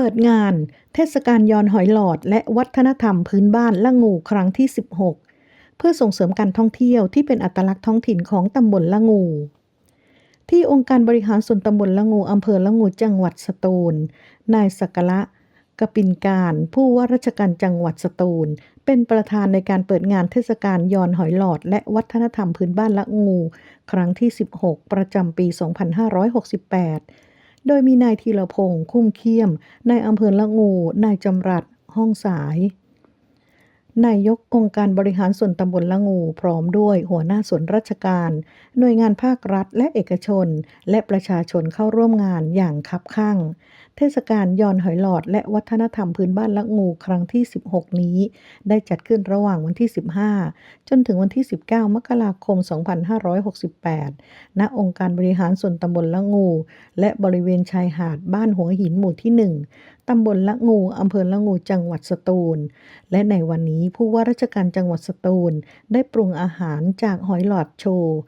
ปิดงาน เทศกาลยอนหอยหลอด และวัฒนธรรมพื้นบ้านละงูครั้งที่ 16 เพื่อส่งเสริมการท่องเที่ยวที่เป็นอัตลักษณ์ท้องถิ่นของตำบลละงู ที่องค์การบริหารส่วนตำบลละงูอำเภอละงูจังหวัดสตูล นายสักละกปินการผู้ว่าราชการจังหวัดสตูล เป็นประธานในการเปิดงานเทศกาลยอนหอยหลอด และวัฒนธรรมพื้นบ้านละงู ครั้งที่ 16 ประจำปี 2568 โดยมีนายธีรพงษ์คุ้มเคียม นายอำเภอละงู นายจำรัด ห้องสาย นายกองค์การบริหารส่วนตำบลละงู พร้อมด้วยหัวหน้าส่วนราชการ หน่วยงานภาครัฐและเอกชน และประชาชนเข้าร่วมงานอย่างคับคั่ง เทศกาลยอนหอยหลอด และวัฒนธรรมพื้นบ้านละงูครั้งที่ 16 นี้ ได้จัดขึ้นระหว่างวันที่ 15 จนถึงวันที่ 19 มกราคม 2568 ณ องค์การบริหารส่วนตำบลละงู และบริเวณชายหาดบ้านหัวหินหมู่ที่ 1 ตำบลละงู อำเภอละงู จังหวัดสตูล และในวันนี้ผู้ว่าราชการจังหวัดสตูล ได้ปรุงอาหารจากหอยหลอดโชว์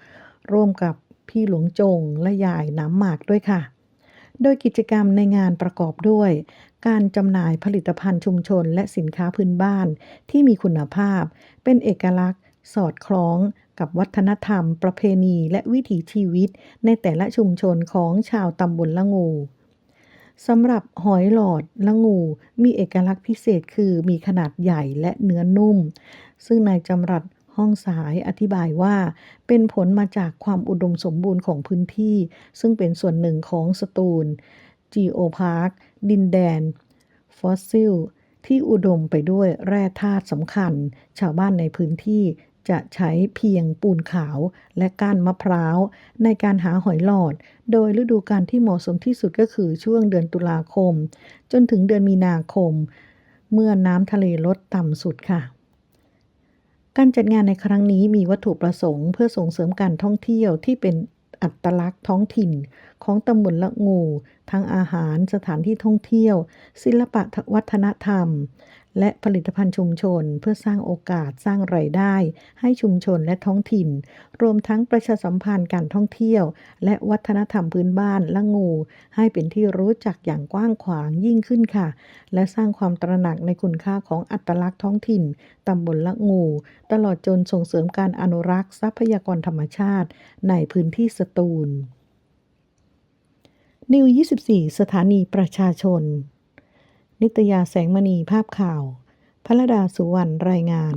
ร่วมกับพี่หลวงจงและยายน้ำหมากด้วยค่ะ โดยกิจกรรมในงานประกอบด้วย การจำหน่ายผลิตภัณฑ์ชุมชนและสินค้าพื้นบ้านที่มีคุณภาพ เป็นเอกลักษณ์ สอดคล้องกับวัฒนธรรม ประเพณี และวิถีชีวิต ในแต่ละชุมชนของชาวตำบลละงูสำหรับหอยหลอดละงู มีเอกลักษณ์พิเศษคือมีขนาดใหญ่และเนื้อนุ่ม ซึ่งนายจำรัด ห้องสายอธิบายว่า เป็นผลมาจากความอุดมสมบูรณ์ของพื้นที่ ซึ่งเป็นส่วนหนึ่งของสตูลจีโอพาร์คดินแดน ฟอสซิล ที่อุดมไปด้วยแร่ธาตุสำคัญ ชาวบ้านในพื้นที่จะใช้เพียงปูนขาวและก้านมะพร้าว ในการหาหอยหลอด โดยฤดูกาลที่เหมาะสมที่สุดก็คือช่วงเดือนตุลาคม จนถึงเดือนมีนาคม เมื่อน้ำทะเลลดต่ำสุดค่ะ การจัดงานในครั้งนี้มีวัตถุประสงค์ เพื่อส่งเสริมการท่องเที่ยวที่เป็นอัตลักษณ์ท้องถิ่น ของตำบลละงู ทั้งอาหาร สถานที่ท่องเที่ยว ศิลปะวัฒนธรรม และผลิตภัณฑ์ชุมชน เพื่อสร้างโอกาสสร้างไรายได้ ให้ชุมชนและท้องถิ่น รวมทั้งประชาสัมพันธ์การท่องเที่ยว และวัฒนธรรมพื้นบ้านละงู ให้เป็นที่รู้จักอย่างกว้างขวางยิ่งขึ้นค่ะ และสร้างความตระหนักในคุณค่าของอัตลักษณ์ท้องถิ่นตำบลละงู ตลอดจนส่งเสริมการอนุรักษ์ทรัพยากรธรรมชาติ ในพื้นที่สตูลนิว 24 สถานีประชาชน นิตยาแสงมณีภาพข่าวพระดาสุวรรณรายงาน